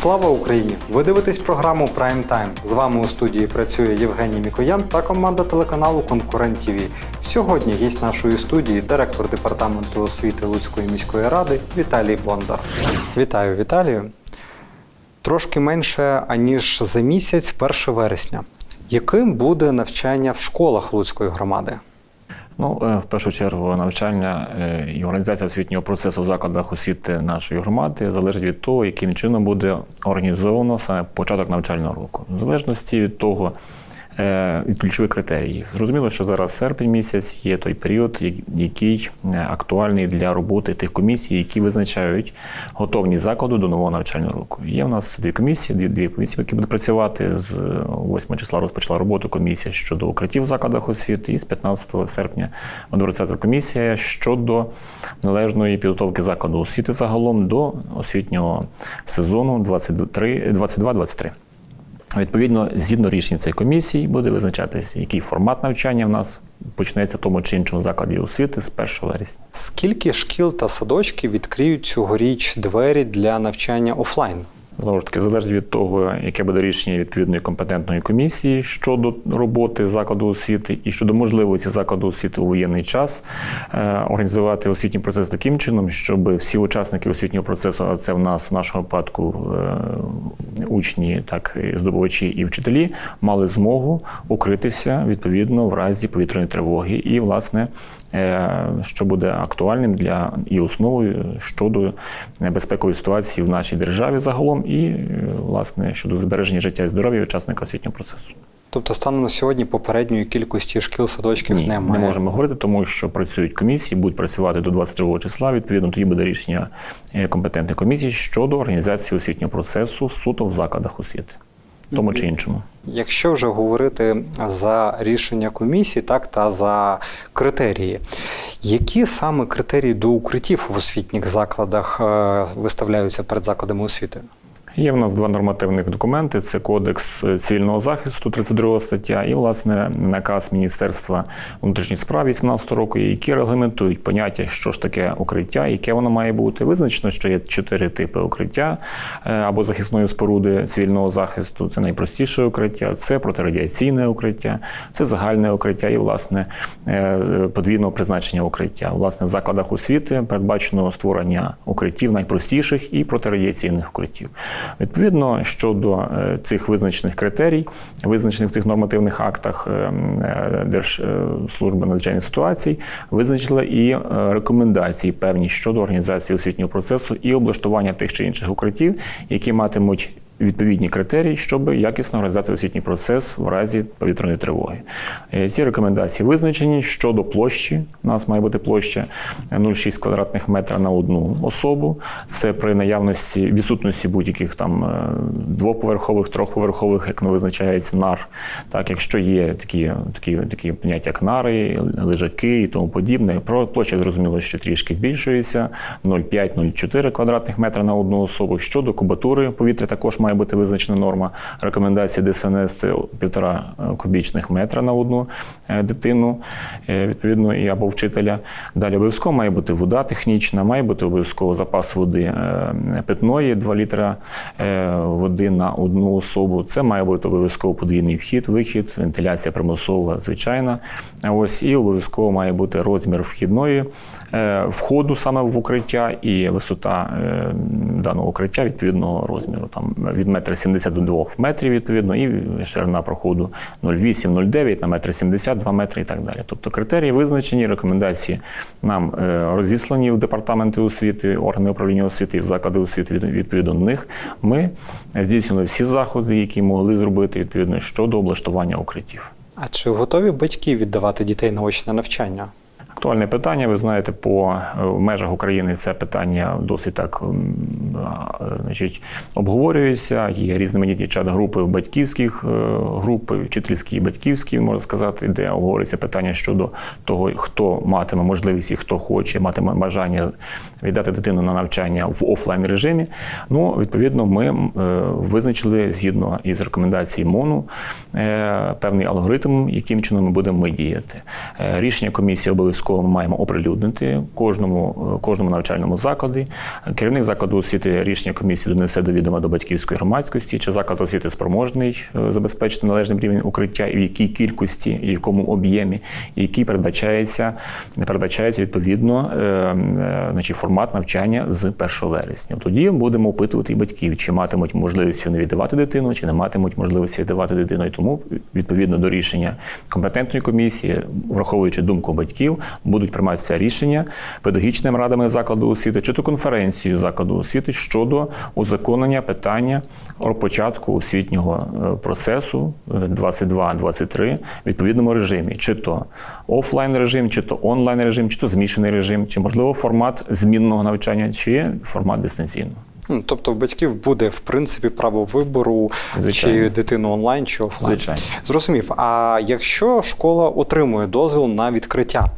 Слава Україні! Ви дивитесь програму Prime Time. З вами у студії працює Євгеній Мікоян та команда телеканалу Конкурент ТВ. Сьогодні гість нашої студії, директор департаменту освіти Луцької міської ради Віталій Бондар. Вітаю, Віталію. Трошки менше аніж за місяць, 1 вересня. Яким буде навчання в школах Луцької громади? Ну, е, в першу чергу, навчання е, і організація освітнього процесу в закладах освіти нашої громади залежить від того, яким чином буде організовано саме початок навчального року. В залежності від того, е, від ключових критеріїв. Зрозуміло, що зараз серпень місяць є той період, який е, актуальний для роботи тих комісій, які визначають готовність закладу до нового навчального року. Є в нас дві комісії, дві, дві комісії, які будуть працювати. З 8 числа розпочала роботу комісія щодо укриттів в закладах освіти, і з 15 серпня о 20 комісія щодо належної підготовки закладу освіти загалом до освітнього сезону 23 22-23. Відповідно, згідно рішення цієї комісії, буде визначатися, який формат навчання в нас почнеться в тому чи іншому закладі освіти з 1 вересня. Скільки шкіл та садочків відкриють цьогоріч двері для навчання офлайн? Знову ж таки, залежить від того, яке буде рішення відповідної компетентної комісії щодо роботи закладу освіти і щодо можливості закладу освіти у воєнний час е, організувати освітній процес таким чином, щоб всі учасники освітнього процесу, а це в нас в нашому випадку е, учні, так і здобувачі і вчителі, мали змогу укритися відповідно в разі повітряної тривоги, і власне. Е, Що буде актуальним для і основою щодо безпекової ситуації в нашій державі загалом, і е, власне щодо збереження життя і здоров'я учасника освітнього процесу. Тобто станом на сьогодні попередньої кількості шкіл садочків Ні, немає. не можемо говорити, тому що працюють комісії, будуть працювати до 22 числа. Відповідно, тоді буде рішення е, компетентної комісії щодо організації освітнього процесу суто в закладах освіти, тому чи іншому. Якщо вже говорити за рішення комісії, так та за критерії, які саме критерії до укриттів в освітніх закладах е, виставляються перед закладами освіти? Є в нас два нормативних документи: це Кодекс цивільного захисту, 32 стаття, і власне наказ Міністерства внутрішніх справ 18 року, які регламентують поняття, що ж таке укриття, яке воно має бути. Визначено, що є чотири типи укриття е, або захисної споруди цивільного захисту. Це найпростіше укриття, це протирадіаційне укриття, це загальне укриття і власне е, подвійного призначення укриття. Власне, в закладах освіти передбачено створення укриттів найпростіших і протирадіаційних укриттів. Відповідно, щодо е, цих визначених критерій, визначених в цих нормативних актах е, е, Держслужби надзвичайних ситуацій, визначили і рекомендації певні щодо організації освітнього процесу і облаштування тих чи інших укриттів, які матимуть. Відповідні критерії, щоб якісно організувати освітній процес в разі повітряної тривоги. Е, Ці рекомендації визначені щодо площі. У нас має бути площа 0,6 квадратних метра на одну особу. Це при наявності відсутності будь-яких там е, двоповерхових, трьохповерхових, як не визначається нар. Так, якщо є такі, такі, такі поняття, як нари, лежаки і тому подібне, про площа зрозуміло, що трішки збільшується 0,5-0,4 квадратних метра на одну особу. Щодо кубатури повітря також має бути визначена норма. Рекомендації ДСНС це півтора е, кубічних метра на одну е, дитину, е, відповідно, і або вчителя. Далі обов'язково має бути вода технічна, має бути обов'язково запас води питної, 2 літра води на одну особу. Це має бути обов'язково подвійний вхід, вихід, вентиляція примусова, звичайна. Ось і обов'язково має бути розмір вхідної входу саме в укриття і висота даного укриття відповідного розміру. Там від метра 70 до 2 метрів, відповідно, і ширина проходу 0,8-0,9 на метр 70, 2 метри і так далі. Тобто критерії визначені, рекомендації нам е, розіслані в департаменти освіти, органи управління освіти і в заклади освіти відповідно до них. Ми здійснили всі заходи, які могли зробити відповідно щодо облаштування укриттів. А чи готові батьки віддавати дітей на очне навчання? Актуальне питання, ви знаєте, по е, межах України це питання досить так значить, обговорюється. Є різноманітні чат-групи батьківських е, груп, вчительські і батьківські, можна сказати, де обговорюється питання щодо того, хто матиме можливість і хто хоче, матиме бажання віддати дитину на навчання в офлайн режимі. Ну, відповідно, ми е, визначили згідно із рекомендацій МОНу певний алгоритм, яким чином ми будемо діяти. Рішення комісії обов'язково обов'язково ми маємо оприлюднити кожному, е, кожному навчальному закладі. Керівник закладу освіти рішення комісії донесе до відома до батьківської громадськості, чи заклад освіти спроможний е, забезпечити належний рівень укриття, і в якій кількості, і в якому об'ємі, і який передбачається, передбачається відповідно е, значить, формат навчання з 1 вересня. Тоді будемо опитувати і батьків, чи матимуть можливість вони віддавати дитину, чи не матимуть можливості віддавати дитину. І тому відповідно до рішення компетентної комісії, враховуючи думку батьків, будуть прийматися рішення педагогічними радами закладу освіти чи то конференцією закладу освіти щодо узаконення питання про початку освітнього е, процесу е, 22-23 в відповідному режимі, чи то офлайн режим, чи то онлайн режим, чи то змішаний режим, чи можливо формат змінного навчання, чи формат дистанційного. Ну, Тобто в батьків буде в принципі право вибору, Звичайно. чи дитину онлайн, чи офлайн. Звичайно. Зрозумів. А якщо школа отримує дозвіл на відкриття,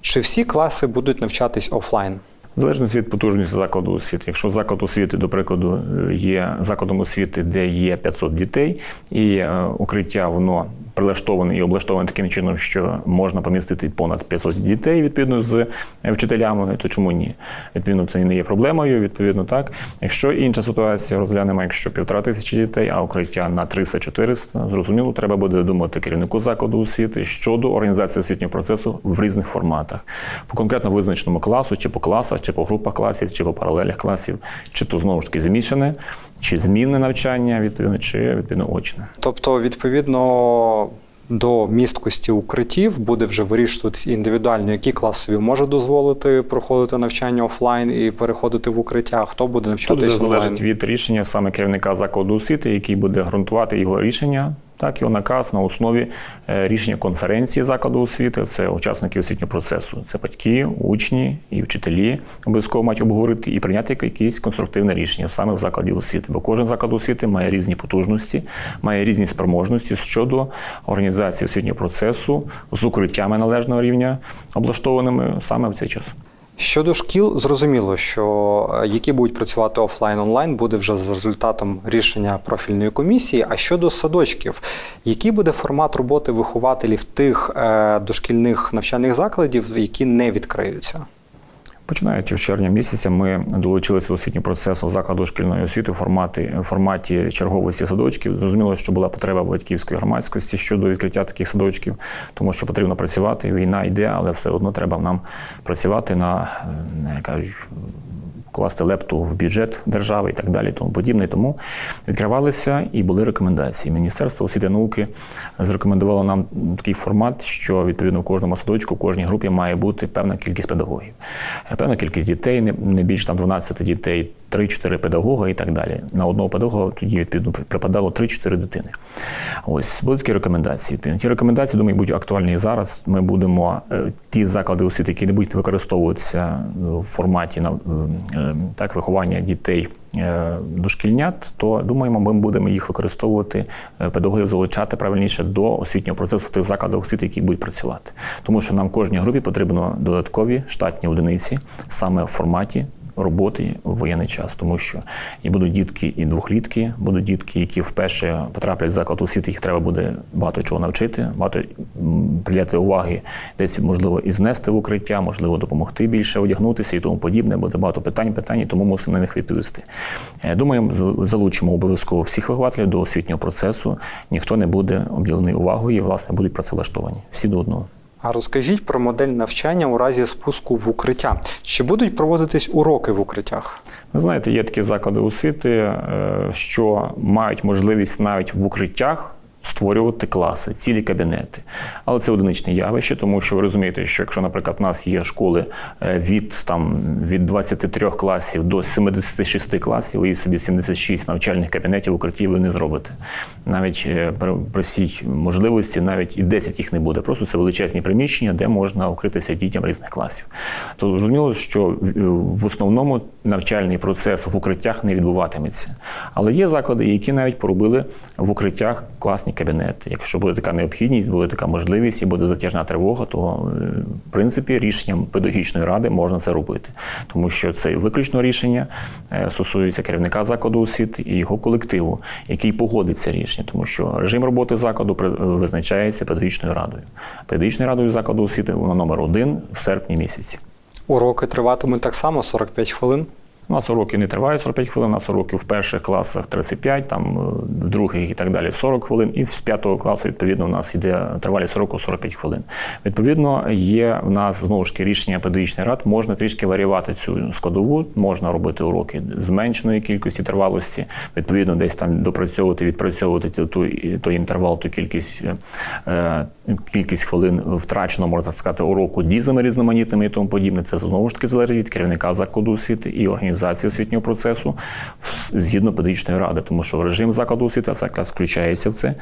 чи всі класи будуть навчатись офлайн? Залежно від потужності закладу освіти. Якщо заклад освіти, до прикладу, є закладом освіти, де є 500 дітей, і е, укриття воно прилаштоване і облаштоване таким чином, що можна помістити понад 500 дітей відповідно з е, вчителями, то чому ні? Відповідно, це не є проблемою. Відповідно, так. Якщо інша ситуація розглянемо, якщо півтора тисячі дітей, а укриття на 300-400, зрозуміло, треба буде думати керівнику закладу освіти щодо організації освітнього процесу в різних форматах, по конкретно визначеному класу, чи по класах, чи по групах класів, чи по паралелях класів, чи то знову ж таки змішане, чи змінне навчання, відповідно, чи відповідно очне. Тобто, відповідно. До місткості укриттів буде вже вирішуватись індивідуально, які класові може дозволити проходити навчання офлайн і переходити в укриття. Хто буде Тут навчатись залежить від рішення саме керівника закладу освіти, який буде ґрунтувати його рішення. Так, його наказ на основі е, рішення конференції закладу освіти. Це учасники освітнього процесу. Це батьки, учні і вчителі обов'язково мають обговорити і прийняти якесь конструктивне рішення саме в закладі освіти. Бо кожен заклад освіти має різні потужності, має різні спроможності щодо організації освітнього процесу з укриттями належного рівня, облаштованими саме в цей час. Щодо шкіл, зрозуміло, що е, які будуть працювати офлайн онлайн, буде вже за результатом рішення профільної комісії. А щодо садочків, який буде формат роботи вихователів тих е, дошкільних навчальних закладів, які не відкриються? Починаючи з червня місяця, ми долучилися до освітнього процесу закладу шкільної освіти в форматі, в форматі черговості садочків. Зрозуміло, що була потреба батьківської громадськості щодо відкриття таких садочків, тому що потрібно працювати. Війна йде, але все одно треба нам працювати на е, кажуть, класти лепту в бюджет держави і так далі, тому подібне. Тому відкривалися і були рекомендації. Міністерство освіти і науки зрекомендувало нам такий формат, що відповідно в кожному садочку, кожній групі має бути певна кількість педагогів, Е, певна кількість дітей, не- більше там 12 дітей. 3-4 педагога і так далі. На одного педагога тоді відповідно припадало 3-4 дитини. Ось були такі рекомендації. Ті рекомендації, думаю, будуть актуальні і зараз. Ми будемо е, ті заклади освіти, які не будуть використовуватися е, в форматі так виховання дітей. е, Дошкільнят, то думаємо, ми будемо їх використовувати, педагоги педагогів залучати правильніше до освітнього процесу в тих закладах освіти, які будуть працювати. Тому що нам кожній групі потрібно додаткові штатні одиниці саме в форматі роботи в воєнний час, тому що і будуть дітки, і двохлітки, будуть дітки, які вперше потраплять в заклад освіти, їх треба буде багато чого навчити, багато приділяти уваги, десь можливо і знести в укриття, можливо, допомогти більше одягнутися і тому подібне. Буде багато питань, питань, тому мусимо на них відповісти. Е, Думаю, залучимо обов'язково всіх вихователів до освітнього процесу. Ніхто не буде обділений увагою і власне будуть працевлаштовані. Всі до одного. А розкажіть про модель навчання у разі спуску в укриття. Чи будуть проводитись уроки в укриттях? Ви знаєте, є такі заклади освіти, е, що мають можливість навіть в укриттях створювати класи, цілі кабінети. Але це одиничне явище, тому що ви розумієте, що якщо, наприклад, у нас є школи е, від, там, від 23 класів до 76 класів, і собі 76 навчальних кабінетів в укритті ви не зробите. Навіть е, при всій можливості, навіть і 10 їх не буде. Просто це величезні приміщення, де можна укритися дітям різних класів. То зрозуміло, що в- в основному навчальний процес в укриттях не відбуватиметься. Але є заклади, які навіть поробили в укриттях класні власні кабінети. Якщо буде така необхідність, буде така можливість і буде затяжна тривога, то е, в принципі рішенням педагогічної ради можна це робити, тому що це виключно рішення е, стосується керівника закладу освіти і його колективу, який погодить це рішення, тому що режим роботи закладу при- визначається педагогічною радою. Педагогічною радою закладу освіти вона номер один в серпні місяці. Уроки триватимуть так само 45 хвилин. У нас уроки не тривають 45 хвилин, у нас уроки в перших класах 35, там е, в других і так далі 40 хвилин, і з п'ятого класу, відповідно, у нас йде тривалість уроку 45 хвилин. Відповідно, є в нас знову ж таки рішення педагогічних рад, можна трішки варіювати цю складову, можна робити уроки зменшеної кількості тривалості, відповідно, десь там допрацьовувати, відпрацьовувати ту- той інтервал, ту кількість, е, кількість хвилин втрачено, можна сказати, уроку дізами різноманітними і тому подібне. Це знову ж таки залежить від керівника закладу освіти і організації освітнього процесу згідно педагогічної ради, тому що режим закладу освіти, це якраз включається в це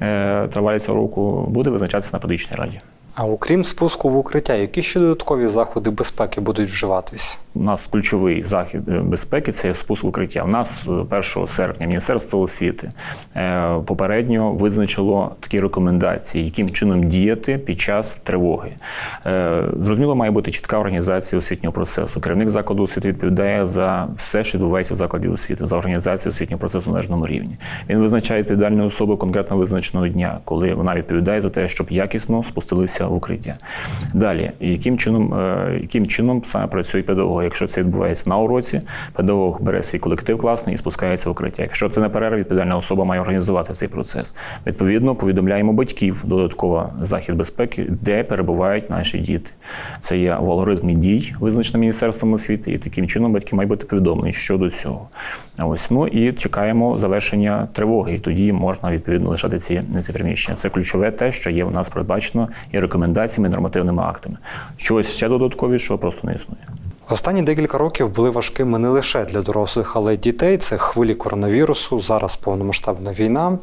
е, тривалість уроку, буде визначатися на педагогічній раді. А окрім спуску в укриття, які ще додаткові заходи безпеки будуть вживатись? У нас ключовий захід е, безпеки це спуск укриття. У нас е, 1 серпня Міністерство освіти е, попередньо визначило такі рекомендації, яким чином діяти під час тривоги. Е, Зрозуміло, має бути чітка організація освітнього процесу. Керівник закладу освіти відповідає за все, що відбувається в закладі освіти, за організацію освітнього процесу на належному рівні. Він визначає відповідальну особу конкретно визначеного дня, коли вона відповідає за те, щоб якісно спустилися в укриття. Далі, яким чином, е, яким чином саме працює педагог? Якщо це відбувається на уроці, педагог бере свій колектив класний і спускається в укриття. Якщо це не перерва, відповідальна особа має організувати цей процес. Відповідно, повідомляємо батьків додатково захід безпеки, де перебувають наші діти. Це є в алгоритмі дій, визначено Міністерством освіти, і таким чином батьки мають бути повідомлені щодо цього. Ось ну і чекаємо завершення тривоги. І тоді можна відповідно лишати ці, ці приміщення. Це ключове те, що є у нас передбачено і рекомендаціями, нормативними актами. Чогось ще додатковішого просто не існує. Останні декілька років були важкими не лише для дорослих, але й дітей. Це хвилі коронавірусу, зараз повномасштабна війна.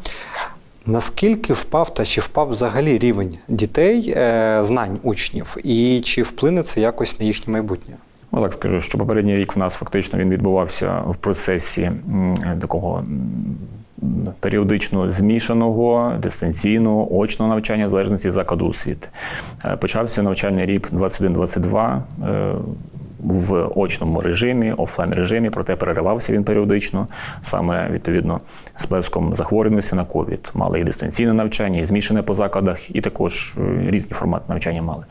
Наскільки впав та чи впав взагалі рівень дітей, е, знань учнів, і чи вплине це якось на їхнє майбутнє? Ну, так скажу, що попередній рік в нас фактично він відбувався в процесі такого періодично змішаного, дистанційного, очного навчання в залежності закладу освіти. Е, Почався навчальний рік 21-22 е, в очному режимі, офлайн режимі, проте переривався він періодично, саме відповідно з плеском захворюваності на ковід. Мали і дистанційне навчання, і змішане по закладах, і також е, різні формати навчання мали.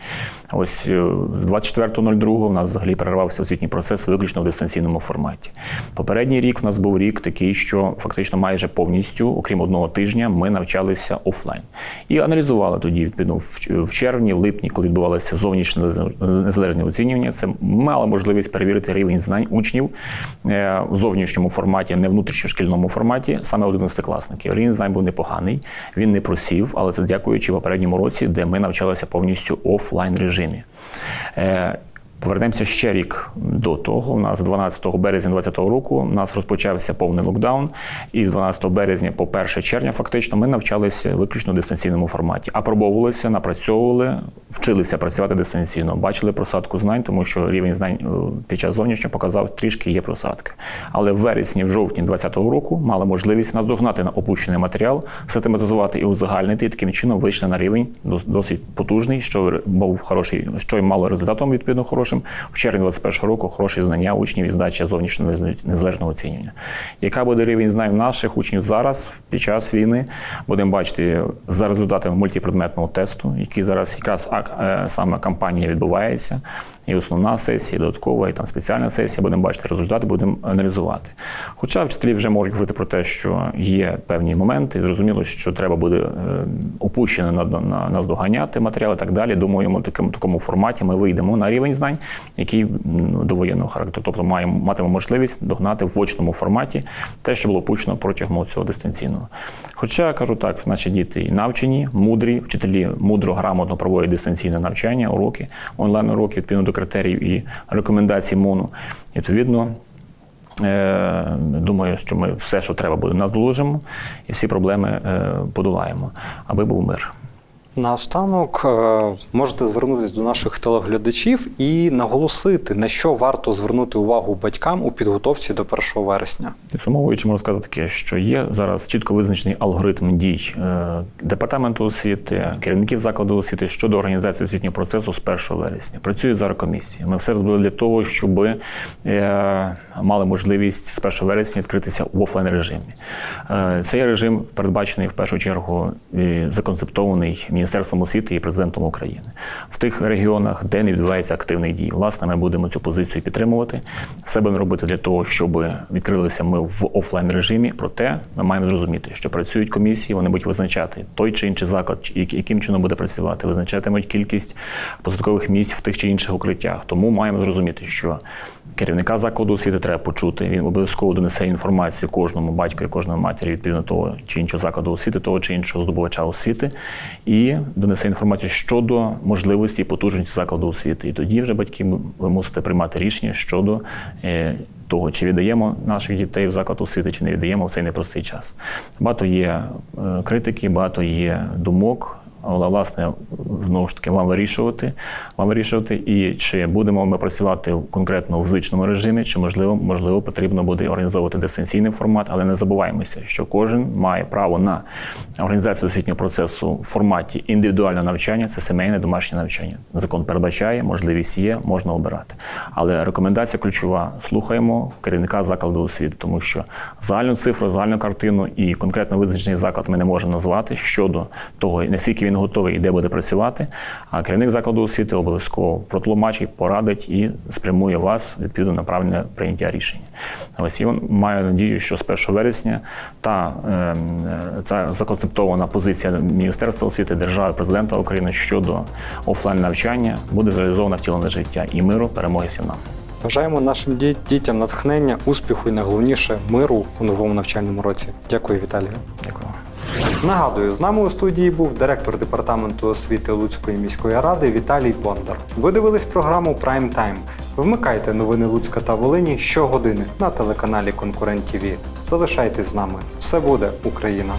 Ось е, з 24.02 у нас взагалі перервався освітній процес виключно в дистанційному форматі. Попередній рік в нас був рік такий, що фактично майже повністю, окрім одного тижня, ми навчалися офлайн. І аналізували тоді, відповідно, в червні, в липні, коли відбувалося зовнішнє незалежне оцінювання, це мали можливість перевірити рівень знань учнів е, в зовнішньому форматі, не внутрішньошкільному форматі, саме 11-класників. Рівень знань був непоганий, він не просів, але це дякуючи попередньому році, де ми навчалися повністю офлайн режимі. Повернемося ще рік до того. У нас 12 березня 2020 року у нас розпочався повний локдаун, і з 12 березня по 1 червня фактично ми навчалися виключно в дистанційному форматі. Апробовувалися, напрацьовували, вчилися працювати дистанційно, бачили просадку знань, тому що рівень знань е, під час зовнішнього показав трішки є просадки. Але в вересні, в жовтні 2020 року мали можливість наздогнати на опущений матеріал, систематизувати і узагальнити, і таким чином вийшли на рівень дос- досить потужний, що був хороший, що й мало результатом відповідно хорошим. В червні 21 року хороші знання учнів і здача зовнішнього незалежного оцінювання. Яка буде рівень знань наших учнів зараз під час війни? Будемо бачити за результатами мультипредметного тесту, який зараз якраз е, саме кампанія відбувається. І основна сесія, і додаткова, і там спеціальна сесія. Будемо бачити результати, будемо аналізувати. Хоча вчителі вже можуть говорити про те, що є певні моменти, і зрозуміло, що треба буде е, опущено на, на, наздоганяти матеріали і так далі. Думаємо, такому, такому форматі ми вийдемо на рівень знань, який м, до воєнного характеру. Тобто маємо матимемо можливість догнати в очному форматі те, що було опущено протягом цього дистанційного. Хоча кажу так, наші діти навчені, мудрі, вчителі мудро, грамотно проводять дистанційне навчання, уроки, онлайн-уроки відповідно до критеріїв і рекомендацій МОНу. Відповідно, Е, Думаю, що ми все, що треба буде, надолужимо і всі проблеми е, подолаємо, аби був мир. Наостанок е, можете звернутися до наших телеглядачів і наголосити, на що варто звернути увагу батькам у підготовці до 1 вересня. Підсумовуючи, можу сказати таке, що є зараз чітко визначений алгоритм дій е, департаменту освіти, керівників закладу освіти щодо організації освітнього процесу з 1 вересня. Працює зараз комісія. Ми все робили для того, щоб е, мали можливість з 1 вересня відкритися в офлайн режимі. Цей режим передбачений в першу чергу законцептований Міністерством освіти і президентом України в тих регіонах, де не відбувається активних дій. Власне, ми будемо цю позицію підтримувати. Все будемо робити для того, щоб відкрилися ми в офлайн режимі. Проте ми маємо зрозуміти, що працюють комісії, вони будуть визначати той чи інший заклад, яким чином буде працювати, визначатимуть кількість посадкових місць в тих чи інших укриттях. Тому маємо зрозуміти, що керівника закладу освіти треба почути. Він обов'язково донесе інформацію кожному батьку і кожному матері відповідно того чи іншого закладу освіти, того чи іншого здобувача освіти, і донесе інформацію щодо можливості і потужності закладу освіти. І тоді вже батьки ви мусите приймати рішення щодо. е, Того, чи віддаємо наших дітей в заклад освіти, чи не віддаємо в цей непростий час. Багато є е, критики, багато є думок, але власне знову ж таки вам вирішувати, вам вирішувати, і чи будемо ми працювати конкретно в звичному режимі, чи можливо, можливо, потрібно буде організовувати дистанційний формат, але не забуваємося, що кожен має право на організацію освітнього процесу в форматі індивідуального навчання, це сімейне домашнє навчання. Закон передбачає, можливість є, можна обирати. Але рекомендація ключова: слухаємо керівника закладу освіти, тому що загальну цифру, загальну картину і конкретно визначений заклад ми не можемо назвати щодо того, наскільки він готовий і де буде працювати. А керівник закладу освіти обов'язково протлумачить, порадить і спрямує вас відповідно на правильне прийняття рішення. Ось і він має надію, що з 1 вересня та, ем, е, та законцептована позиція Міністерства освіти, держави, президента України щодо офлайн навчання буде зреалізована втілена життя і миру, перемоги всім нам. Бажаємо нашим дітям натхнення, успіху і найголовніше миру у новому навчальному році. Дякую, Віталію. Дякую. Нагадую, з нами у студії був директор департаменту освіти Луцької міської ради Віталій Бондар. Ви дивились програму Прайм Тайм. Вмикайте новини Луцька та Волині щогодини на телеканалі Конкурент ТВ. Залишайтесь з нами. Все буде Україна!